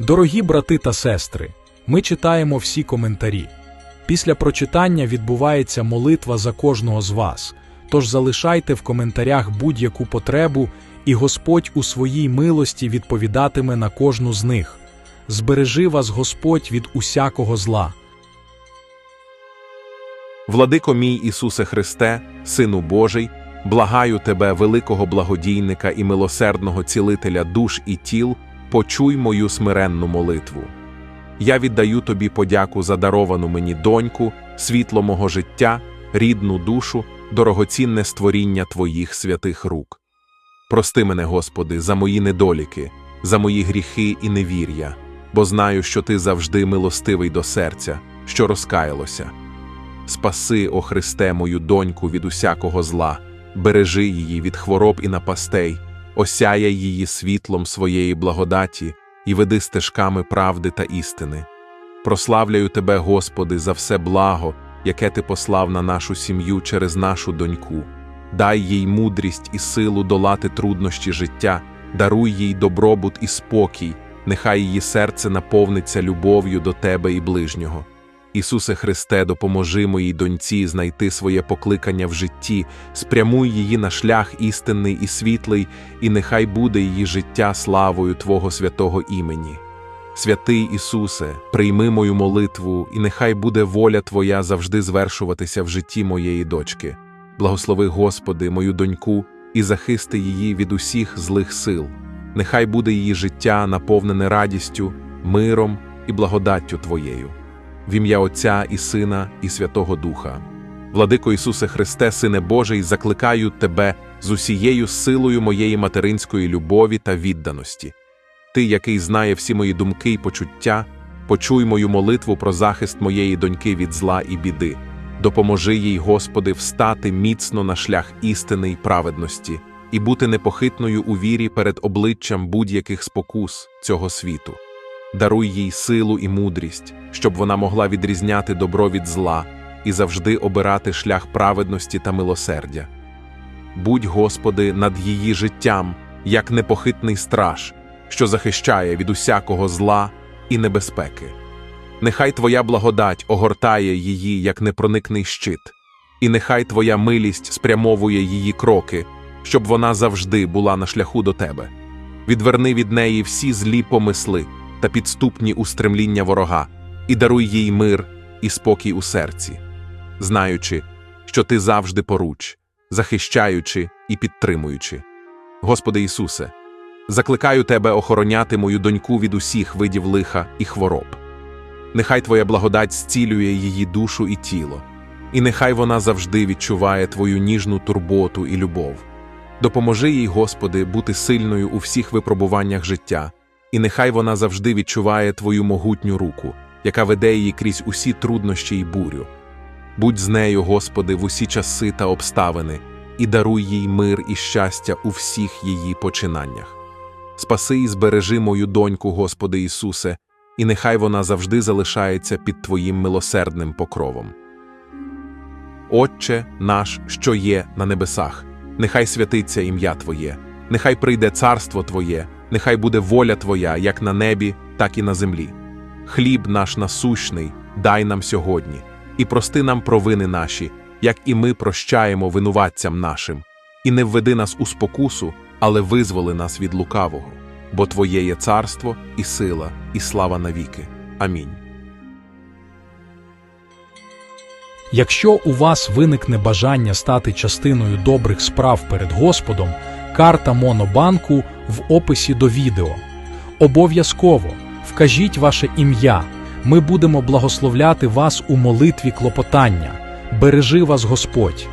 Дорогі брати та сестри, ми читаємо всі коментарі. Після прочитання відбувається молитва за кожного з вас. Тож залишайте в коментарях будь-яку потребу, і Господь у своїй милості відповідатиме на кожну з них. Збережи вас Господь від усякого зла. Владико мій Ісусе Христе, Сину Божий, благаю Тебе, великого благодійника і милосердного цілителя душ і тіл, почуй мою смиренну молитву. Я віддаю Тобі подяку за даровану мені доньку, світло мого життя, рідну душу, дорогоцінне створіння Твоїх святих рук. Прости мене, Господи, за мої недоліки, за мої гріхи і невір'я, бо знаю, що Ти завжди милостивий до серця, що розкаялося. Спаси, о Христе, мою доньку від усякого зла, бережи її від хвороб і напастей, осяяй її світлом своєї благодаті і веди стежками правди та істини. Прославляю Тебе, Господи, за все благо, яке Ти послав на нашу сім'ю через нашу доньку. Дай їй мудрість і силу долати труднощі життя, даруй їй добробут і спокій, нехай її серце наповниться любов'ю до Тебе і ближнього. Ісусе Христе, допоможи моїй доньці знайти своє покликання в житті, спрямуй її на шлях істинний і світлий, і нехай буде її життя славою Твого святого імені. Святий Ісусе, прийми мою молитву, і нехай буде воля Твоя завжди звершуватися в житті моєї дочки. Благослови, Господи, мою доньку і захисти її від усіх злих сил. Нехай буде її життя наповнене радістю, миром і благодаттю Твоєю в ім'я Отця і Сина, і Святого Духа. Владико Ісусе Христе, Сине Божий, закликаю Тебе з усією силою моєї материнської любові та відданості. Ти, який знає всі мої думки й почуття, почуй мою молитву про захист моєї доньки від зла і біди. Допоможи їй, Господи, встати міцно на шлях істини й праведності і бути непохитною у вірі перед обличчям будь-яких спокус цього світу. Даруй їй силу і мудрість, щоб вона могла відрізняти добро від зла і завжди обирати шлях праведності та милосердя. Будь, Господи, над її життям, як непохитний страж, що захищає від усякого зла і небезпеки. Нехай Твоя благодать огортає її, як непроникний щит, і нехай Твоя милість спрямовує її кроки, щоб вона завжди була на шляху до Тебе. Відверни від неї всі злі помисли та підступні устремління ворога, і даруй їй мир і спокій у серці, знаючи, що Ти завжди поруч, захищаючи і підтримуючи. Господи Ісусе, закликаю Тебе охороняти мою доньку від усіх видів лиха і хвороб. Нехай Твоя благодать зцілює її душу і тіло, і нехай вона завжди відчуває Твою ніжну турботу і любов. Допоможи їй, Господи, бути сильною у всіх випробуваннях життя, і нехай вона завжди відчуває Твою могутню руку, яка веде її крізь усі труднощі й бурю. Будь з нею, Господи, в усі часи та обставини, і даруй їй мир і щастя у всіх її починаннях. Спаси і збережи мою доньку, Господи Ісусе, і нехай вона завжди залишається під Твоїм милосердним покровом. Отче наш, що є на небесах, нехай святиться ім'я Твоє, нехай прийде царство Твоє, нехай буде воля Твоя, як на небі, так і на землі. Хліб наш насущний, дай нам сьогодні, і прости нам провини наші, як і ми прощаємо винуватцям нашим, і не введи нас у спокусу, але визволи нас від лукавого, бо Твоє є царство, і сила, і слава навіки. Амінь. Якщо у вас виникне бажання стати частиною добрих справ перед Господом, карта Монобанку в описі до відео. Обов'язково вкажіть ваше ім'я. Ми будемо благословляти вас у молитві клопотання. Бережи вас Господь!